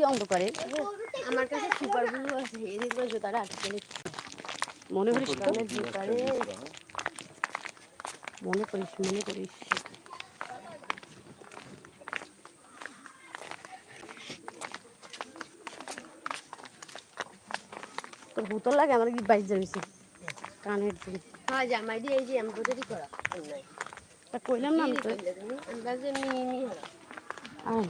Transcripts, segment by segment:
কি অঙ্ক করে। আমার কাছে সুপার ব্লু আছে এদিক করে জুতাটা আটকে মনে করিস মনে করিস মনে করিস তোর বোতল লাগে? আমার কি বাইশ যাবিছে কানের দিন হ্যাঁ জামাই দিয়ে এই যে এমব্রয়ডারি করা। তা কইলাম না আমি তো। আন্দাজে নিয়ে হলো আয়।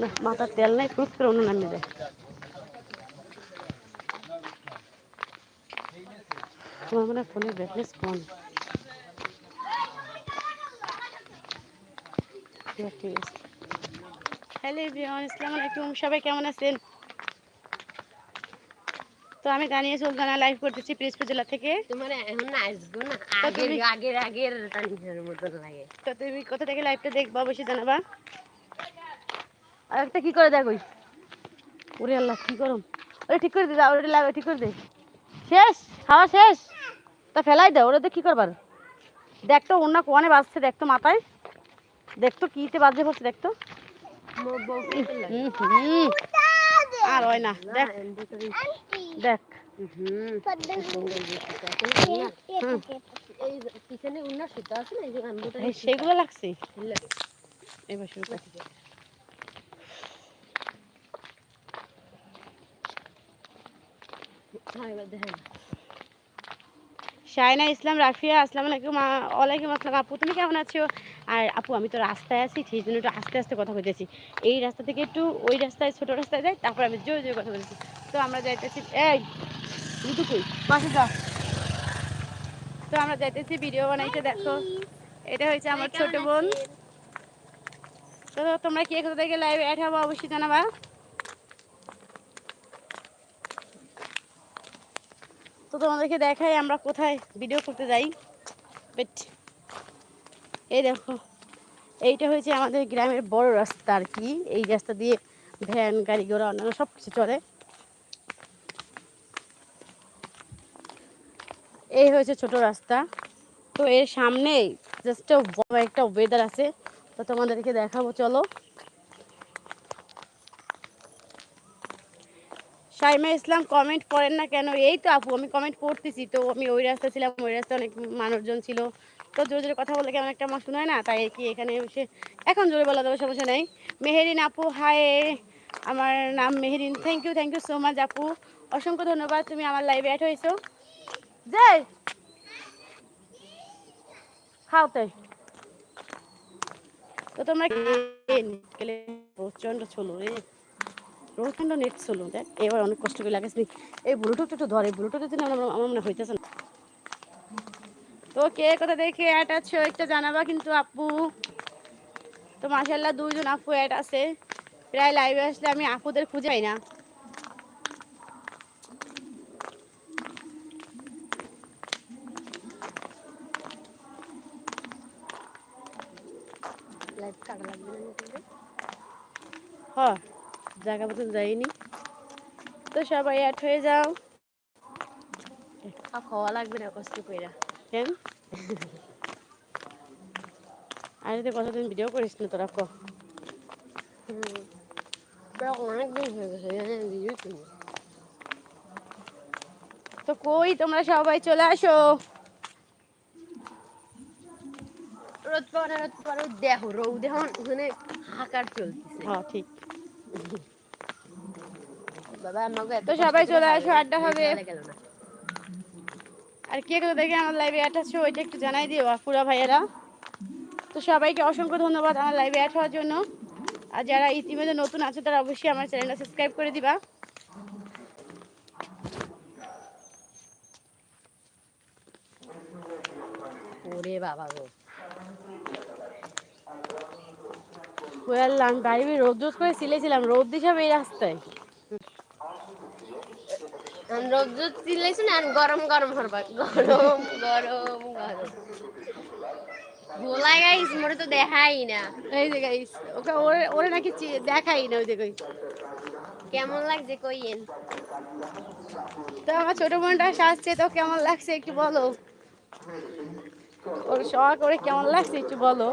না মাথার তেল করে অন্য নামিয়ে দেয়। তোমার মনে ফোনের ঠিক আছে, হ্যালো আসসালামু আলাইকুম। সবাই কেমন আছেন? তো আমি দানিয়ে সুলতানা লাইভ করতেছি পিরিজপুর জেলা থেকে। তোমার এখন না আসব না আগের আগের আগের টানিসের মতন লাগে। তো তুমি কোথা থেকে লাইভটা দেখবা অবশ্যই জানাবা। আর একটা কি করে দেখ? ওই ওরে আল্লাহ কি করম ওরে ঠিক করে দে যা, ওরে লাগা ঠিক করে দে। শেষ খাওয়া শেষ। তা ফেলাই দে ওরে তো কি করবার। দেখ তো অন্য কোয়ানে বাজছে দেখ তো মাথায়। দেখ তো কিতে বাজে পড়ছে দেখ তো। মোর বউ কি লাগে হুম, হুম। আর হয় না দেখ। দেখ। সেগুলো লাগছে? এবার শুরু কর। হ্যাঁ এবার দেখেন শায়না ইসলাম রাফিয়া আসসালামু আলাইকুম ওয়ালাইকুম আসসালাম। আপু তুমি কেমন আছো? আর আপু আমি তো রাস্তায় আছি সেই জন্য একটু আস্তে আস্তে কথা বলতেছি। এই রাস্তা থেকে একটু ওই রাস্তায় ছোট রাস্তায় যাই তারপর আমি জোরে জোরে কথা বলতেছি। তো আমরা যাইতেছি এই দুটো কই? পাশে যা তো আমরা যাইতেছি ভিডিও বানাইতে দেখো। এটা হয়েছে আমার ছোট বোন। তো তোমরা কে কোথা থেকে লাইভ অ্যাড হব অবশ্যই জানাবা। তো তোমাদেরকে দেখাই আমরা কোথায় ভিডিও করতে যাই। বেট এই দেখো, এইটা হয়েছে আমাদের গ্রামের বড় রাস্তা আর কি। এই রাস্তা দিয়ে ভ্যান, গাড়ি ঘোড়া, অন্যান্য সব কিছু চলে। এই হয়েছে ছোট রাস্তা। তো এর সামনে জাস্ট একটা ওয়েদার আছে। তো তোমাদেরকে দেখাবো, চলো। শাইমা ইসলাম কমেন্ট করেন না কেন? এই তো আপু, আমি কমেন্ট করতেছি তো। আমি ওই রাস্তা ছিলাম, ওই রাস্তায় অনেক মানুষজন ছিল। তো জোরে জোরে কথা বলে কেমন একটা আমার শোনায় না? তাই কি এখানে এসে এখন জোরে বলা যাবে সমস্যা নেই। মেহেরিন আপু হাই আমার নাম Meherin. Thank you thank you so much আপু। অসংখ্য ধন্যবাদ, তুমি আমার লাইভে অ্যাড হয়েছো। যাই খাও তাই। তো তোমরা গেলে প্রচণ্ড চলো রে প্রচণ্ড নেট চলো দেখ এবার অনেক কষ্ট করে লাগাইছি। এই ব্লুটুথ একটু ধরে ব্লুটুথের জন্য আমার মনে হইতেছে না। তো কে কোথা দেখে অ্যাড আছো একটা জানাবা কিন্তু আপু। তো মাসাল্লাহ দুজন আপু অ্যাড আছে। প্রায় লাইভে আসলে আমি আপুদের খুঁজে পাই না। লাইভ কাটা লাগবে না নাকি? জায়গা মতন যাইনি। তো সবাই অ্যাড হয়ে যাও। খাওয়া লাগবে না কষ্ট কইরা। কেন? আর যদি কতদিন ভিডিও করিস না তোরা ক। হয়ে গেছে ভিডিও তো কই তোমরা সবাই চলে আসো। রোদ পরে রোদ পরে দেখো রোদ এখন ওখানে হাকার চলতেছে। হ্যাঁ ঠিক। তো সবাই চলে আসো, আড্ডা হবে। আর কে কোথা দেখে আমার লাইভে অ্যাড আছো ওইটা একটু জানাই দিও আপুরা ভাইয়েরা। তো সবাইকে অসংখ্য ধন্যবাদ আমার লাইভে অ্যাড হওয়ার জন্য। আর যারা ইতিমধ্যে নতুন আছে তারা অবশ্যই আমার চ্যানেলটা সাবস্ক্রাইব করে দিবা। ওরে বাবা গো। ওয়াল আমি বাড়ি বাড়ি রোদ রোদ করে সিলেছিলাম রোদ দিছাবে এই রাস্তায়। রোদ রোদ চিল্লাইছি না গরম গরম হরবা গরম গরম গরম। ভোলা গাইস মোরে তো দেখাই না। এই যে গাইস ওকে ওরে ওরে নাকি দেখাই না ওই যে কই। কেমন লাগছে কইয়েন? তো আমার ছোট বোনটা সাজছে তো কেমন লাগছে একটু বলো। ওর শখ করে কেমন লাগছে একটু বলো।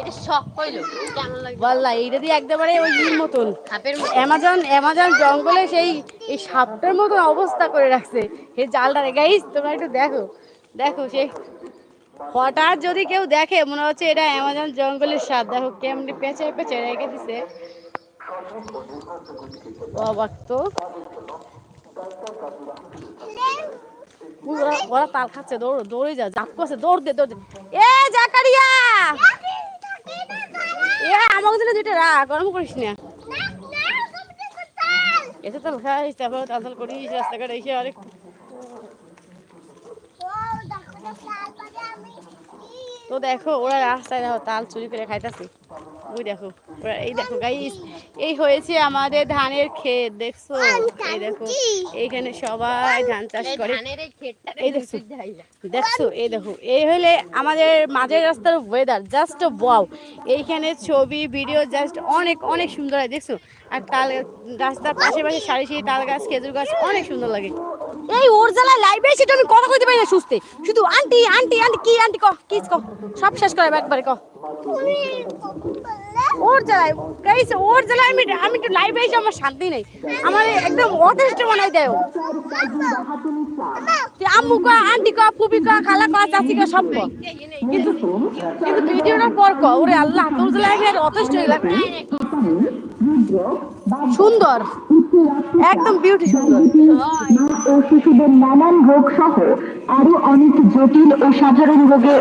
এটা শখ হইল কেমন লাগে বললা এইটা দিয়ে একবারে ওই ইর মতন। সাপের অ্যামাজন অ্যামাজন জঙ্গলে সেই এই সাপটার মতো অবস্থা করে রাখছে। এই জালটা গাইস তোমরা একটু দেখো। দেখো সেই হঠাৎ যদি কেউ দেখে মনে হচ্ছে এটা অ্যামাজন জঙ্গলের সাপ। দেখো কেমনি পেঁচে পেঁচে রেখে দিছে। অবাক তো। ওরা ওরা তাল খাচ্ছে দৌড় দৌড়ে যা জাপ করছে দৌড় দে দৌড় দে। এ জাকারিয়া! দিলে দুইটা রাখ, গরম করিস না। এসে তাল খাইস তারপর তাল তাল করিস রাস্তাঘাট এসে অনেক তো দেখো, ওরা রাস্তায় দেখো, তাল চুরি করে খাইতেছে। ওই দেখো এই দেখো গাইস এই হয়েছে আমাদের ধানের ক্ষেত দেখছ? এই দেখো এইখানে সবাই ধান চাষ করে। এই দেখছ দেখছ এই দেখো এই হলে আমাদের মাঝের রাস্তার ওয়েদার জাস্ট ওয়াও এইখানে ছবি ভিডিও জাস্ট অনেক অনেক সুন্দর হয় দেখছ? আর তাল রাস্তার পাশে পাশে সারি সারি তাল গাছ খেজুর গাছ অনেক সুন্দর লাগে। এই ওর জ্বালায় লাইভে সেটা আমি কথা কইতে পারি না সুস্থে। শুধু আন্টি আন্টি আন্টি, কি, আন্টি ক কি ক সব শেষ করে একবারে ক ওর জ্বালায় গাইস ওর জ্বালায় আমি আমি একটু লাইভে এসে আমার শান্তি নেই। আমার একদম অথেষ্ট মনে হয় দেয় আম্মু ক আন্টি ক ফুপি ক খালা ক চাচি ক সব কিন্তু কিন্তু ভিডিওটা পর ক ওরে আল্লাহ, তোর জ্বালায় আমি আর অথেষ্ট হয়ে সুন্দর। একদম বিউটি সুন্দর। ও নানান রোগ সহ আরও অনেক জটিল ও সাধারণ রোগে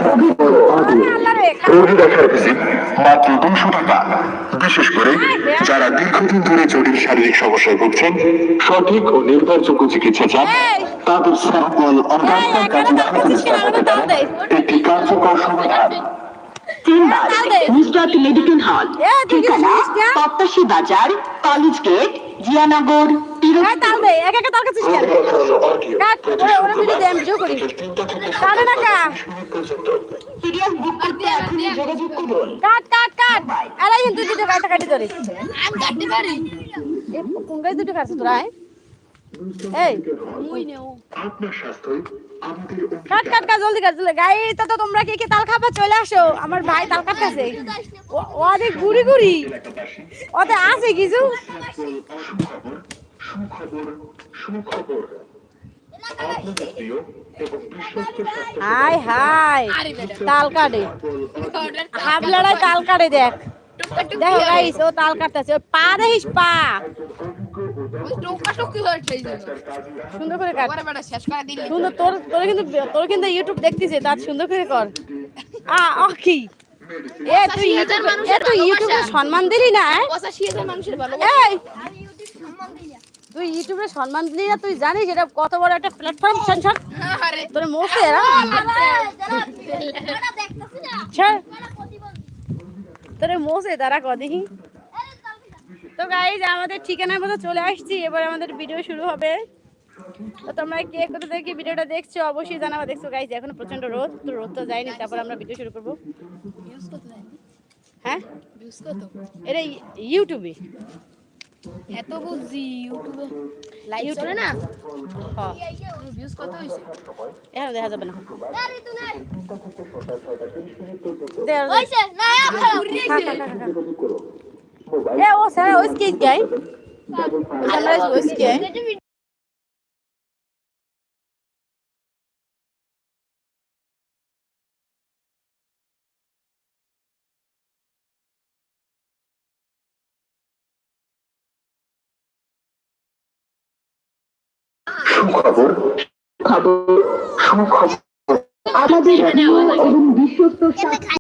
রোগীরা সার্ভিসিং মাত্র দুশো টাকা। বিশেষ করে যারা দীর্ঘদিন ধরে জটিল শারীরিক সমস্যায় ভুগছেন সঠিক ও নির্ভরযোগ্য চিকিৎসা চান তাদের স্যাম্পল। একটি কার্যকর সমাধান। চেম্বার মেডিকেল হল এ, ঠিকানা শুনিস বাজার কলেজ গেট জিয়ানগর। তাল দে এক একটা তাল খাচ্ছিস কেন? কাট কাটে না কা সিরিয়াস বুক করতে এখনই যোগাযোগ করুন। কাট কাট কাট আরে তুই দুটো কাটা কাটি ধরে। আমি কাটতে পারি। এই কোন গাছ দুটো কাটছিস তোরা? এই। মুই নেও। আপনার স্বাস্থ্যই কাট কাট কাট জলদি কাট জলদি। গাই তো তো তোমরা কি কি তাল খাবা চলে আসো। আমার ভাই তাল কাটতেছে। ও অনেক গুড়ি গুড়ি। ওতে আছে কিছু? সুখবর সুখবর। সুখবর আপনাদের প্রিয় এবং বিশ্বস্ত হাই হাই। তাল কাটে। হাফ লড়াই তাল কাটে দেখ। দেখো গাইস ও তাল কাটতেছে। পা দেখিস পা। হয়ে সুন্দর করে কাট। সুন্দর তোর তোর কিন্তু তোর কিন্তু ইউটিউব দেখতেছে তার সুন্দর করে কর। আ কি? এ তুই ইউটিউব এ তুই ইউটিউবে সম্মান দিলি না এই তুই ইউটিউবে সম্মান দিলি না তুই জানিস এটা কত বড় একটা প্ল্যাটফর্ম আরে। তোর মোসে এরা ছাড় তোরে মোসে তারা ক দেখি। তো গাইজ আমাদের ঠিকানার মতো চলে আসছি। এবার আমাদের ভিডিও শুরু হবে। তো তোমরা কে কোথা থেকে ভিডিওটা দেখছ অবশ্যই জানাবা। দেখছ গাইজ এখন প্রচণ্ড রোদ তো রোদ তো যায়নি তারপর আমরা ভিডিও শুরু করব। হ্যাঁ? এটা ইউটিউবে। এত বুঝি ইউটিউবে লাইভ চলে না? হ্যাঁ ভিউজ কত হইছে? এখন দেখা যাবে না। এ ও স্যার ওই স্কেচ গাই আমরা ওই স্কেচ সুখবর খবর সুখবর। আমাদের এবং বিশ্বস্ত